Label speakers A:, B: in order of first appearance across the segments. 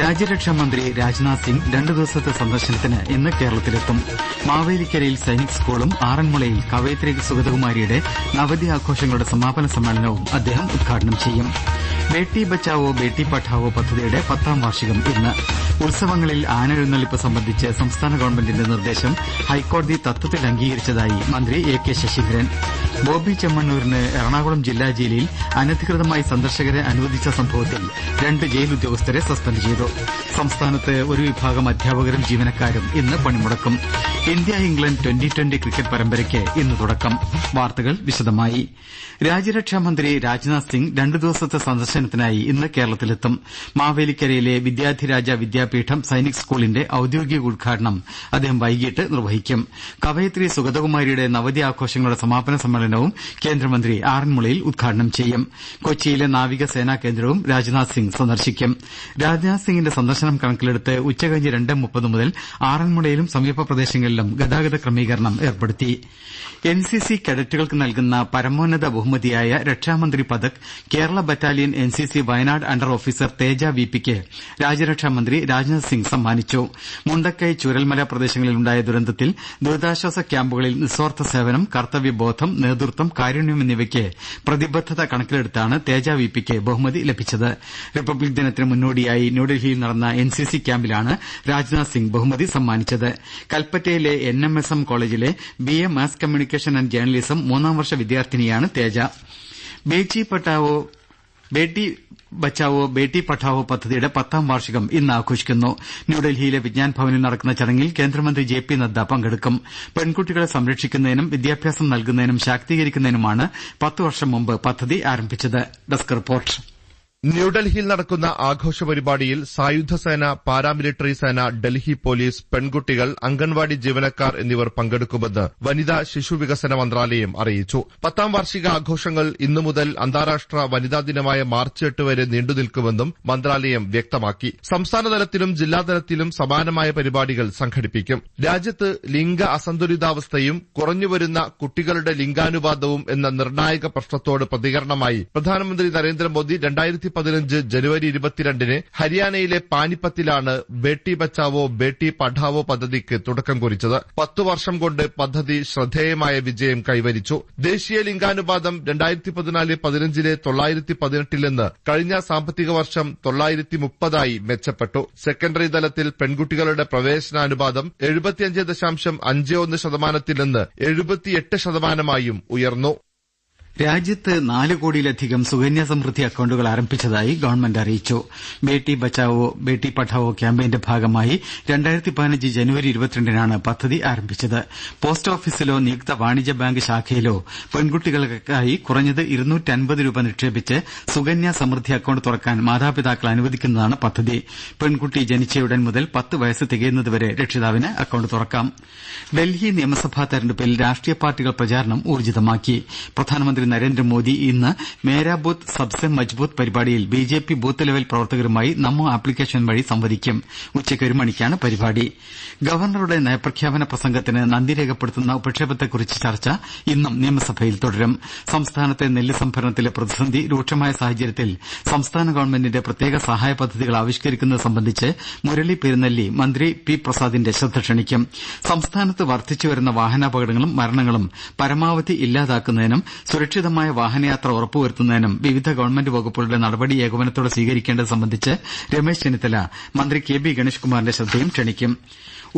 A: രാജ്യരക്ഷാ മന്ത്രി രാജ്നാഥ് സിംഗ് രണ്ടു ദിവസത്തെ സന്ദർശനത്തിന് ഇന്ന് കേരളത്തിലെത്തും മാവേലിക്കരയിൽ സൈനിക് സ്കൂളും ആറന്മുളയിൽ കവയത്രി സുഗതകുമാരിയുടെ നവതി ആഘോഷങ്ങളുടെ സമാപന സമ്മേളനവും അദ്ദേഹം ഉദ്ഘാടനം ചെയ്യും ബേട്ടി ബച്ചാവോ ബേട്ടി പഠാവോ പദ്ധതിയുടെ പത്താം വാർഷികം ഇന്ന് ഉത്സവങ്ങളിൽ ആന എഴുന്നള്ളിപ്പ് സംബന്ധിച്ച് സംസ്ഥാന ഗവൺമെന്റിന്റെ നിർദ്ദേശം ഹൈക്കോടതി തത്വത്തിൽ അംഗീകരിച്ചതായി മന്ത്രി എ കെ ശശീന്ദ്രൻ ബോബി ചെമ്മണ്ണൂരിന് എറണാകുളം ജില്ലാ ജയിലിൽ അനധികൃതമായി സന്ദർശകരെ അനുവദിച്ച സംഭവത്തിൽ രണ്ട് ജയിൽ ഉദ്യോഗസ്ഥരെ സസ്പെൻഡ് ചെയ്തു സംസ്ഥാനത്ത് ഒരു വിഭാഗം അധ്യാപകരും ജീവനക്കാരും ഇന്ന് പണിമുടക്കും India England twenty twenty cricket പരമ്പരയ്ക്ക് ഇന്ന് തുടക്കം വാർത്തകൾ വിശദമായി മന്ത്രി രാജ്നാഥ് സിംഗ് രണ്ടു ദിവസത്തെ സന്ദർശനത്തിനായി ഇന്ന് കേരളത്തിലെത്തും മാവേലിക്കരയിലെ വിദ്യാധിരാജ വിദ്യാപീഠം സൈനിക് സ്കൂളിന്റെ ഔദ്യോഗിക ഉദ്ഘാടനം അദ്ദേഹം വൈകിട്ട് നിർവഹിക്കും കവയിത്രി സുഗതകുമാരിയുടെ നവതി ആഘോഷങ്ങളുടെ സമാപന സമ്മേളനം സമ്മേളനവും കേന്ദ്രമന്ത്രി ആറന്മുളയിൽ ഉദ്ഘാടനം ചെയ്യും കൊച്ചിയിലെ നാവികസേനാ കേന്ദ്രവും രാജ്നാഥ് സിംഗ് സന്ദർശിക്കും രാജ്നാഥ് സിംഗിന്റെ സന്ദർശനം കണക്കിലെടുത്ത് ഉച്ചകഴിഞ്ഞ് രണ്ട് മുപ്പത് മുതൽ ആറന്മുളയിലും സമീപ പ്രദേശങ്ങളിലും ഗതാഗത ക്രമീകരണം ഏർപ്പെടുത്തി എൻ സി സി കേഡറ്റുകൾക്ക് നൽകുന്ന പരമോന്നത ബഹുമതിയായ Rakshamantri Padak Kerala battalion N C C Wayanad under officer Teja V പിക്ക് രാജ്യരക്ഷാമന്ത്രി രാജ്നാഥ് സിംഗ് സമ്മാനിച്ചു മുണ്ടക്കൈ ചുരൽമല പ്രദേശങ്ങളിലുണ്ടായ ദുരന്തത്തിൽ ദുരിതാശ്വാസ ക്യാമ്പുകളിൽ നിസ്വാർത്ഥ സേവനം കർത്തവ്യബോധം നേതൃത്വം നേതൃത്വം കാരുണ്യം എന്നിവയ്ക്ക് പ്രതിബദ്ധത കണക്കിലെടുത്താണ് തേജ വി പിക്ക് ബഹുമതി ലഭിച്ചത് റിപ്പബ്ലിക് ദിനത്തിന് മുന്നോടിയായി ന്യൂഡൽഹിയിൽ നടന്ന എൻ സി സി ക്യാമ്പിലാണ് രാജ്നാഥ് സിംഗ് ബഹുമതി സമ്മാനിച്ചത് കൽപ്പറ്റയിലെ എൻ എം എസ് എം കോളേജിലെ B A mass communication and journalism മൂന്നാം വർഷ വിദ്യാർത്ഥിനിയാണ് തേജ ബച്ചാവോ ബേട്ടി പഠാവോ പദ്ധതിയുടെ പത്താം വാർഷികം ഇന്ന് ആഘോഷിക്കുന്നു ന്യൂഡൽഹിയിലെ വിജ്ഞാൻ ഭവനിൽ നടക്കുന്ന ചടങ്ങിൽ കേന്ദ്രമന്ത്രി ജെ പി നദ്ദ പങ്കെടുക്കും പെൺകുട്ടികളെ സംരക്ഷിക്കുന്നതിനും വിദ്യാഭ്യാസം നൽകുന്നതിനും ശാക്തീകരിക്കുന്നതിനുമാണ് പത്തുവർഷം വർഷം മുമ്പ് പദ്ധതി ആരംഭിച്ചത് ന്യൂഡൽഹിയിൽ നടക്കുന്ന ആഘോഷ പരിപാടിയിൽ സായുധ സേന പാരാമിലിട്ടറി സേന ഡൽഹി പോലീസ് പെൺകുട്ടികൾ അംഗൻവാടി ജീവനക്കാർ എന്നിവർ പങ്കെടുക്കുമെന്ന് വനിതാ ശിശുവികസന മന്ത്രാലയം അറിയിച്ചു പത്താം വാർഷിക ആഘോഷങ്ങൾ ഇന്നു മുതൽ അന്താരാഷ്ട്ര വനിതാ ദിനമായ മാർച്ച് എട്ട് വരെ നീണ്ടുനിൽക്കുമെന്നും മന്ത്രാലയം വ്യക്തമാക്കി സംസ്ഥാനതലത്തിലും ജില്ലാതലത്തിലും സമാനമായ പരിപാടികൾ സംഘടിപ്പിക്കും രാജ്യത്ത് ലിംഗ അസന്തുലിതാവസ്ഥയും കുറഞ്ഞുവരുന്ന കുട്ടികളുടെ ലിംഗാനുപാതവും എന്ന നിർണായക പ്രശ്നത്തോട് പ്രതികരണമായി പ്രധാനമന്ത്രി നരേന്ദ്രമോദി രണ്ടായിരത്തി പതിനഞ്ച് ജനുവരി ഇരുപത്തിരണ്ടിന് ഹരിയാനയിലെ പാനിപ്പത്തിലാണ് ബേട്ടി ബച്ചാവോ ബേട്ടി പഠാവോ പദ്ധതിക്ക് തുടക്കം കുറിച്ചത് പത്തു വർഷം കൊണ്ട് പദ്ധതി ശ്രദ്ധേയമായ വിജയം കൈവരിച്ചു ദേശീയ ലിംഗാനുപാതം രണ്ടായിരത്തി പതിനാല് പതിനഞ്ചിലെ തൊള്ളായിരത്തി പതിനെട്ടിൽ നിന്ന് കഴിഞ്ഞ സാമ്പത്തിക വർഷം തൊള്ളായിരത്തി മുപ്പതായി മെച്ചപ്പെട്ടു സെക്കൻഡറി തലത്തിൽ പെൺകുട്ടികളുടെ പ്രവേശനാനുപാതം എഴുപത്തിയഞ്ച് ദശാംശം അഞ്ച് ഒന്ന് ശതമാനത്തിൽ നിന്ന് എഴുപത്തിയെട്ട് ശതമാനമായും ഉയർന്നു രാജ്യത്ത് നാല് കോടിയിലധികം സുകന്യ സമൃദ്ധി അക്കൌണ്ടുകൾ ആരംഭിച്ചതായി ഗവൺമെന്റ് അറിയിച്ചു ബേട്ടി ബച്ചാവോ ബേട്ടി പഠാവോ ക്യാമ്പയിന്റെ ഭാഗമായി രണ്ടായിരത്തി പതിനഞ്ച് ജനുവരി ഇരുപത്തിരണ്ടിനാണ് പദ്ധതി ആരംഭിച്ചത് പോസ്റ്റ് ഓഫീസിലോ നിയുക്ത വാണിജ്യ ബാങ്ക് ശാഖയിലോ പെൺകുട്ടികൾക്കായി കുറഞ്ഞത് ഇരുന്നൂറ്റൻപത് രൂപ നിക്ഷേപിച്ച് സുകന്യ സമൃദ്ധി അക്കൌണ്ട് തുറക്കാൻ മാതാപിതാക്കൾ അനുവദിക്കുന്നതാണ് പദ്ധതി പെൺകുട്ടി ജനിച്ചയുടൻ മുതൽ പത്ത് വയസ്സ് തികയുന്നതുവരെ രക്ഷിതാവിന് അക്കൌണ്ട് തുറക്കാം ഡൽഹി നിയമസഭാ തെരഞ്ഞെടുപ്പിൽ രാഷ്ട്രീയ പാർട്ടികൾ പ്രചാരണം ഊർജ്ജിതമാക്കി പ്രധാനമന്ത്രി പ്രധാനമന്ത്രി നരേന്ദ്രമോദി ഇന്ന് മേരാ ബൂത്ത് സബ്സെ മജ്ബൂത്ത് പരിപാടിയിൽ B J P booth level പ്രവർത്തകരുമായി നമോ ആപ്ലിക്കേഷൻ വഴി സംവദിക്കും ഉച്ചയ്ക്ക് ഒരു മണിക്കാണ് പരിപാടി ഗവർണറുടെ നയപ്രഖ്യാപന പ്രസംഗത്തിന് നന്ദി രേഖപ്പെടുത്തുന്ന ഉപക്ഷേപത്തെക്കുറിച്ച് ചർച്ച ഇന്നും നിയമസഭയിൽ തുടരും സംസ്ഥാനത്തെ നെല്ല് സംഭരണത്തിലെ പ്രതിസന്ധി രൂക്ഷമായ സാഹചര്യത്തിൽ സംസ്ഥാന ഗവൺമെന്റിന്റെ പ്രത്യേക സഹായ പദ്ധതികൾ ആവിഷ്കരിക്കുന്നത് സംബന്ധിച്ച് മുരളി പെരുന്നെല്ലി മന്ത്രി പി പ്രസാദിന്റെ ശ്രദ്ധ ക്ഷണിക്കും സംസ്ഥാനത്ത് വർദ്ധിച്ചുവരുന്ന വാഹനാപകടങ്ങളും മരണങ്ങളും പരമാവധി ഇല്ലാതാക്കുന്നതിനും സുരക്ഷ സുരക്ഷിതമായ വാഹനയാത്ര ഉറപ്പുവരുത്തുന്നതിനും വിവിധ ഗവൺമെന്റ് വകുപ്പുകളുടെ നടപടി ഏകോപനത്തോടെ സ്വീകരിക്കേണ്ടത് സംബന്ധിച്ച് രമേശ് ചെന്നിത്തല മന്ത്രി കെ ബി ഗണേഷ് കുമാറിന്റെ ശ്രദ്ധയും ക്ഷണിക്കും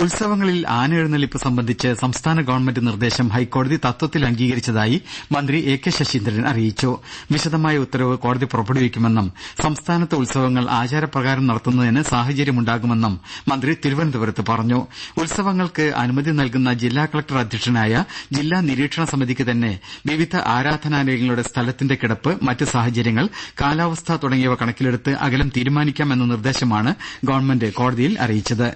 A: ഉത്സവങ്ങളിൽ എഴുന്നള്ളിപ്പ് സംബന്ധിച്ച് സംസ്ഥാന ഗവൺമെന്റ് നിർദ്ദേശം ഹൈക്കോടതി തത്വത്തിൽ അംഗീകരിച്ചതായി മന്ത്രി എ കെ ശശീന്ദ്രൻ അറിയിച്ചു വിശദമായ ഉത്തരവ് കോടതി പുറപ്പെടുവിക്കുമെന്നും സംസ്ഥാനത്തെ ഉത്സവങ്ങൾ ആചാരപ്രകാരം നടത്തുന്നതിന് സാഹചര്യമുണ്ടാകുമെന്നും മന്ത്രി തിരുവനന്തപുരത്ത് പറഞ്ഞു ഉത്സവങ്ങൾക്ക് അനുമതി നൽകുന്ന ജില്ലാ കളക്ടർ അധ്യക്ഷനായ ജില്ലാ നിരീക്ഷണ സമിതിക്ക് തന്നെ വിവിധ ആരാധനാലയങ്ങളുടെ സ്ഥലത്തിന്റെ കിടപ്പ് മറ്റ് സാഹചര്യങ്ങൾ കാലാവസ്ഥ തുടങ്ങിയവ കണക്കിലെടുത്ത് അകലം തീരുമാനിക്കാം എന്ന നിർദ്ദേശമാണ് ഗവൺമെന്റ് കോടതിയിൽ അറിയിച്ചത്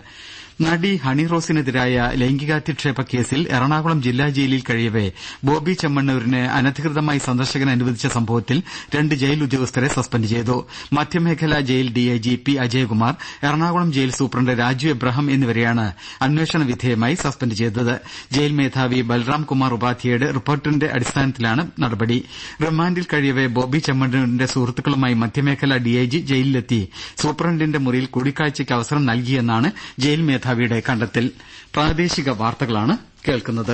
A: നടി ഹണി റോസിനെതിരായ ലൈംഗികാധിക്ഷേപ കേസിൽ എറണാകുളം ജില്ലാ ജയിലിൽ കഴിയവെ ബോബി ചെമ്മണ്ണൂരിന് അനധികൃതമായി സന്ദർശകൻ അനുവദിച്ച സംഭവത്തിൽ രണ്ട് ജയിൽ ഉദ്യോഗസ്ഥരെ സസ്പെൻഡ് ചെയ്തു മധ്യമേഖലാ ജയിൽ D I G P Ajayakumar Ernakulam ജയിൽ സൂപ്രണ്ട് രാജു എബ്രഹാം എന്നിവരെയാണ് അന്വേഷണ വിധേയമായി സസ്പെൻഡ് ചെയ്തത് ജയിൽ മേധാവി ബൽറാം കുമാർ ഉപാധ്യയുടെ റിപ്പോർട്ടിന്റെ അടിസ്ഥാനത്തിലാണ് നടപടി റിമാൻഡിൽ കഴിയവെ ബോബി ചെമ്മണ്ണൂരിന്റെ സുഹൃത്തുക്കളുമായി മധ്യമേഖലാ ഡി ഐ ജി ജയിലിലെത്തി സൂപ്രണ്ടിന്റെ മുറിയിൽ കൂടിക്കാഴ്ചയ്ക്ക് അവസരം നൽകിയെന്നാണ് ജയിൽ മേധാവി മേധാവിയുടെ കണ്ടെത്തൽ പ്രാദേശിക വാർത്തകളാണ് കേൾക്കുന്നത്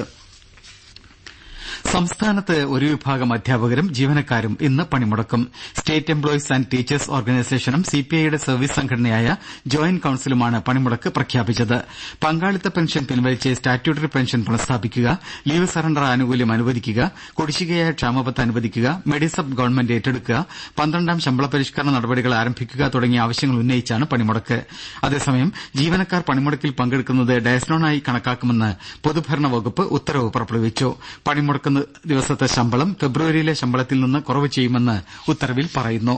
A: സംസ്ഥാനത്ത് ഒരു വിഭാഗം അധ്യാപകരും ജീവനക്കാരും ഇന്ന് പണിമുടക്കും സ്റ്റേറ്റ് എംപ്ലോയീസ് ആന്റ് ടീച്ചേഴ്സ് ഓർഗനൈസേഷനും സിപിഐയുടെ സർവീസ് സംഘടനയായ ജോയിന്റ് കൌൺസിലുമാണ് പണിമുടക്ക് പ്രഖ്യാപിച്ചത് പങ്കാളിത്ത പെൻഷൻ പിൻവലിച്ച് സ്റ്റാറ്റ്യൂട്ടറി പെൻഷൻ പുനഃസ്ഥാപിക്കുക ലീവ് സറണ്ടർ ആനുകൂല്യം അനുവദിക്കുക കുടിശ്ശികയായ ക്ഷാമപത്ത് അനുവദിക്കുക മെഡിസബ് ഗവൺമെന്റ് ഏറ്റെടുക്കുക പന്ത്രണ്ടാം ശമ്പള പരിഷ്കരണ നടപടികൾ ആരംഭിക്കുക തുടങ്ങിയ ആവശ്യങ്ങൾ ഉന്നയിച്ചാണ് പണിമുടക്ക് അതേസമയം ജീവനക്കാർ പണിമുടക്കിൽ പങ്കെടുക്കുന്നത് ഡയസ്നോണായി കണക്കാക്കുമെന്ന് പൊതുഭരണ വകുപ്പ് ഉത്തരവ് പുറപ്പെടുവിച്ചു ദിവസത്തെ ശമ്പളം ഫെബ്രുവരിയിലെ ശമ്പളത്തിൽ നിന്ന് കുറവ് ചെയ്യുമെന്ന് ഉത്തരവിൽ പറയുന്നു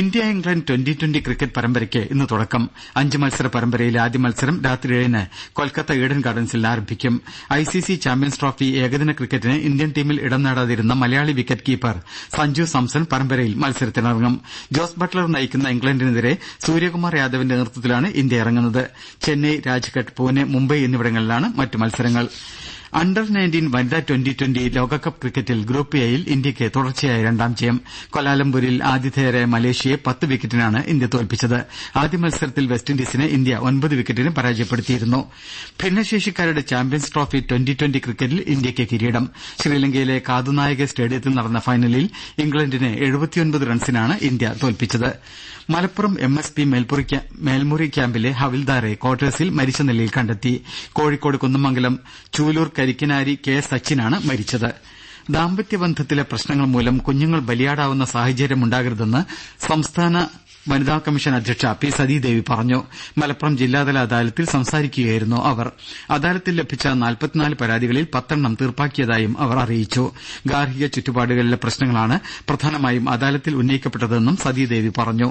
A: India England twenty twenty cricket പരമ്പരയ്ക്ക് ഇന്ന് തുടക്കം അഞ്ച് മത്സര പരമ്പരയിലെ ആദ്യ മത്സരം രാത്രി ഏഴിന് കൊൽക്കത്ത ഈഡൻ ഗാർഡൻസിൽ ആരംഭിക്കും I C C champions trophy ഏകദിന ക്രിക്കറ്റിന് ഇന്ത്യൻ ടീമിൽ ഇടം നേടാതിരുന്ന മലയാളി വിക്കറ്റ് കീപ്പർ സഞ്ജു സാംസൺ പരമ്പരയിൽ മത്സരത്തിനിറങ്ങും ജോസ് ബട്ട്ലർ നയിക്കുന്ന ഇംഗ്ലണ്ടിനെതിരെ സൂര്യകുമാർ യാദവിന്റെ നേതൃത്വത്തിലാണ് ഇന്ത്യ ഇറങ്ങുന്നത് ചെന്നൈ രാജ്ഘട്ട് പൂനെ മുംബൈ എന്നിവിടങ്ങളിലാണ് മറ്റ് മത്സരങ്ങൾ അണ്ടർ നയൻറ്റീൻ വനിതാ ട്വന്റി ട്വന്റി ലോകകപ്പ് ക്രിക്കറ്റിൽ ഗ്രൂപ്പ് എയിൽ യിൽ ഇന്ത്യക്ക് തുടർച്ചയായ രണ്ടാം ജയം കൊലാലംപൂരിൽ ആതിഥേയരായ മലേഷ്യയെ പത്ത് വിക്കറ്റിനാണ് ഇന്ത്യ തോൽപ്പിച്ചത് ആദ്യ മത്സരത്തിൽ വെസ്റ്റിൻഡീസിനെ ഇന്ത്യ ഒൻപത് വിക്കറ്റിന് പരാജയപ്പെടുത്തിയിരുന്നു ഭിന്നശേഷിക്കാരുടെ ചാമ്പ്യൻസ് ട്രോഫി ട്വന്റി ട്വന്റി ക്രിക്കറ്റിൽ ഇന്ത്യക്ക് കിരീടം ശ്രീലങ്കയിലെ കാതുനായക സ്റ്റേഡിയത്തിൽ നടന്ന ഫൈനലിൽ ഇംഗ്ലണ്ടിനെ എഴുപത്തിയൊൻപത് റൺസിനാണ് ഇന്ത്യ തോൽപ്പിച്ചത് Malappuram M S P Melmuri ക്യാമ്പിലെ ഹവിൽദാറെ ക്വാർട്ടേഴ്സിൽ മരിച്ച നിലയിൽ കണ്ടെത്തി കോഴിക്കോട് കുന്നമംഗലം ചൂലൂർ കരിക്കനാരി കെ സച്ചിനാണ് മരിച്ചത് ദാമ്പത്യബന്ധത്തിലെ പ്രശ്നങ്ങൾ മൂലം കുഞ്ഞുങ്ങൾ ബലിയാടാവുന്ന സാഹചര്യമുണ്ടാകരുതെന്ന് സംസ്ഥാന വനിതാ കമ്മീഷൻ അധ്യക്ഷ പി സതീദേവി പറഞ്ഞു മലപ്പുറം ജില്ലാതല അദാലത്തിൽ സംസാരിക്കുകയായിരുന്നു അവർ അദാലത്തിൽ ലഭിച്ച നാൽപ്പത്തിനാല് പരാതികളിൽ പത്തെണ്ണം തീർപ്പാക്കിയതായും അവർ അറിയിച്ചു ഗാർഹിക ചുറ്റുപാടുകളിലെ പ്രശ്നങ്ങളാണ് പ്രധാനമായും അദാലത്തിൽ ഉന്നയിക്കപ്പെട്ടതെന്നും സതീദേവി പറഞ്ഞു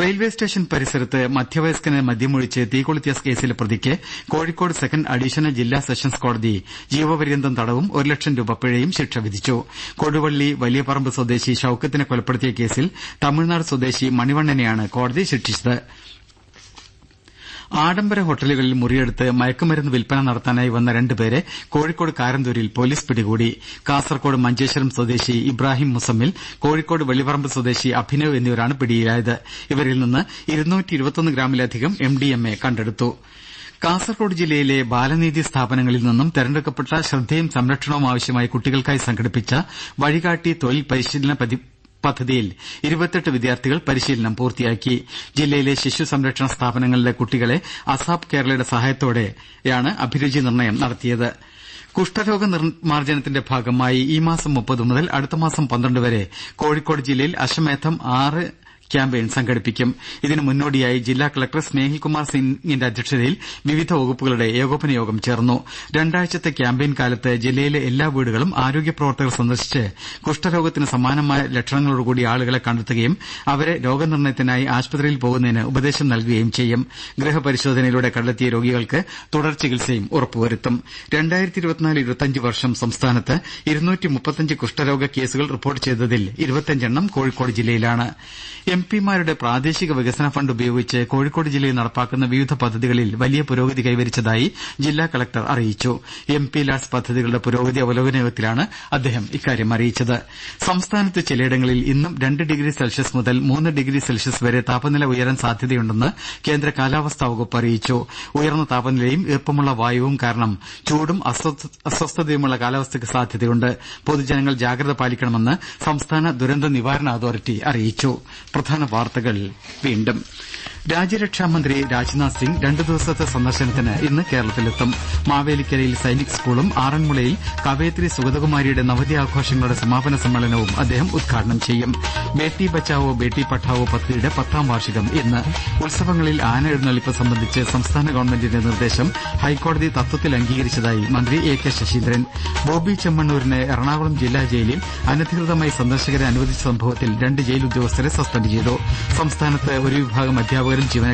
A: റെയിൽവേ സ്റ്റേഷൻ പരിസരത്ത് മധ്യവയസ്കനെ മദ്യമൊഴിച്ച് തീകൊളുത്തിയ കേസിലെ പ്രതിക്ക് കോഴിക്കോട് സെക്കൻഡ് അഡീഷണൽ ജില്ലാ സെഷൻസ് കോടതി ജീവപര്യന്തം തടവും ഒരു ലക്ഷം രൂപ പിഴയും ശിക്ഷ വിധിച്ചു കൊടുവള്ളി വലിയപറമ്പ് സ്വദേശി ഷൌക്കത്തിനെ കൊലപ്പെടുത്തിയ കേസിൽ തമിഴ്നാട് സ്വദേശി മണിവണ്ണനെ സംഘടനയാണ് കോടതി ശിക്ഷിച്ചത് ആഡംബര ഹോട്ടലുകളിൽ മുറിയെടുത്ത് മയക്കുമരുന്ന് വിൽപ്പന നടത്താനായി വന്ന രണ്ടുപേരെ കോഴിക്കോട് കാരന്തൂരിൽ പോലീസ് പിടികൂടി കാസർകോട് മഞ്ചേശ്വരം സ്വദേശി ഇബ്രാഹിം മുസമ്മിൽ കോഴിക്കോട് വെള്ളിപറമ്പ് സ്വദേശി അഭിനവ് എന്നിവരാണ് പിടിയിലായത് ഇവരിൽ നിന്ന് ഗ്രാമിലധികം എം ഡി എം എ കണ്ടെടുത്തു കാസർകോട് ജില്ലയിലെ ബാലനീതി സ്ഥാപനങ്ങളിൽ നിന്നും തെരഞ്ഞെടുക്കപ്പെട്ട ശ്രദ്ധയും സംരക്ഷണവും ആവശ്യമായി കുട്ടികൾക്കായി സംഘടിപ്പിച്ച വഴികാട്ടി തൊഴിൽ പരിശീലന പദ്ധതിയിൽ ഇരുപത്തെട്ട് വിദ്യാർത്ഥികൾ പരിശീലനം പൂർത്തിയാക്കി ജില്ലയിലെ ശിശു സംരക്ഷണ സ്ഥാപനങ്ങളിലെ കുട്ടികളെ അസാപ് കേരളയുടെ സഹായത്തോടെയാണ് അഭിരുചി നിർണയം നടത്തിയത് കുഷ്ഠരോഗ നിർമ്മാർജ്ജനത്തിന്റെ ഭാഗമായി ഈ മാസം മുപ്പത് മുതൽ അടുത്ത മാസം പന്ത്രണ്ട് വരെ കോഴിക്കോട് ജില്ലയിൽ അശ്വമേധം ആറ് ക്യാമ്പയിൻ സംഘടിപ്പിക്കും ഇതിന് മുന്നോടിയായി ജില്ലാ കലക്ടർ സ്നേഹിൽകുമാർ സിംഗിന്റെ അധ്യക്ഷതയിൽ വിവിധ വകുപ്പുകളുടെ ഏകോപന യോഗം ചേർന്നു രണ്ടാഴ്ചത്തെ ക്യാമ്പയിൻ കാലത്ത് ജില്ലയിലെ എല്ലാ വീടുകളും ആരോഗ്യ പ്രവർത്തകർ സന്ദർശിച്ച് കുഷ്ഠരോഗത്തിന് സമാനമായ ലക്ഷണങ്ങളോടുകൂടി ആളുകളെ കണ്ടെത്തുകയും അവരെ രോഗനിർണയത്തിനായി ആശുപത്രിയിൽ പോകുന്നതിന് ഉപദേശം നൽകുകയും ചെയ്യും ഗൃഹപരിശോധനയിലൂടെ കണ്ടെത്തിയ രോഗികൾക്ക് തുടർ ചികിത്സയും ഉറപ്പുവരുത്തും വർഷം സംസ്ഥാനത്ത് കുഷ്ഠരോഗ കേസുകൾ റിപ്പോർട്ട് ചെയ്തതിൽ കോഴിക്കോട് ജില്ലയിലാണ് എം പിമാരുടെ പ്രാദേശിക വികസന ഫണ്ട് ഉപയോഗിച്ച് കോഴിക്കോട് ജില്ലയിൽ നടപ്പാക്കുന്ന വിവിധ പദ്ധതികളിൽ വലിയ പുരോഗതി കൈവരിച്ചതായി ജില്ലാ കലക്ടർ അറിയിച്ചു എം പി ലാഡ്സ് പദ്ധതികളുടെ പുരോഗതി അവലോകന യോഗത്തിലാണ് അദ്ദേഹം ഇക്കാര്യം അറിയിച്ചത് സംസ്ഥാനത്ത് ചിലയിടങ്ങളിൽ ഇന്നും രണ്ട് ഡിഗ്രി സെൽഷ്യസ് മുതൽ മൂന്ന് ഡിഗ്രി സെൽഷ്യസ് വരെ താപനില ഉയരാൻ സാധ്യതയുണ്ടെന്ന് കേന്ദ്ര കാലാവസ്ഥാ വകുപ്പ് അറിയിച്ചു ഉയർന്ന താപനിലയും ഈർപ്പമുള്ള വായുവും കാരണം ചൂടും അസ്വസ്ഥതയുമുള്ള കാലാവസ്ഥയ്ക്ക് സാധ്യതയുണ്ട് പൊതുജനങ്ങൾ ജാഗ്രത പാലിക്കണമെന്ന് സംസ്ഥാന ദുരന്ത നിവാരണ അതോറിറ്റി അറിയിച്ചു പ്രധാന വാർത്തകൾ വീണ്ടും രാജ്യരക്ഷാമന്ത്രി രാജ്നാഥ് സിംഗ് രണ്ടു ദിവസത്തെ സന്ദർശനത്തിന് ഇന്ന് കേരളത്തിലെത്തും മാവേലിക്കരയിൽ സൈനിക് സ്കൂളും ആറന്മുളയിൽ കവയത്രി സുഗതകുമാരിയുടെ നവതി ആഘോഷങ്ങളുടെ സമാപന സമ്മേളനവും അദ്ദേഹം ഉദ്ഘാടനം ചെയ്യും ബേട്ടി ബച്ചാവോ ബേട്ടി പഠാവോ പദ്ധതിയുടെ പത്താം വാർഷികം ഇന്ന് ഉത്സവങ്ങളിൽ ആന എഴുന്നള്ളിപ്പ് സംബന്ധിച്ച് സംസ്ഥാന ഗവൺമെന്റിന്റെ നിർദ്ദേശം ഹൈക്കോടതി തത്വത്തിൽ അംഗീകരിച്ചതായി മന്ത്രി എ കെ ശശീന്ദ്രൻ ബോബി ചെമ്മണ്ണൂരിനെ എറണാകുളം ജില്ലാ ജയിലിൽ അനധികൃതമായി സന്ദർശകരെ അനുവദിച്ച സംഭവത്തിൽ രണ്ട് ജയിൽ ഉദ്യോഗസ്ഥരെ സസ്പെൻഡ് ചെയ്തു സംസ്ഥാനത്ത് ഒരു വിഭാഗം അധ്യാപകർ പകരം ജീവനക്കാർ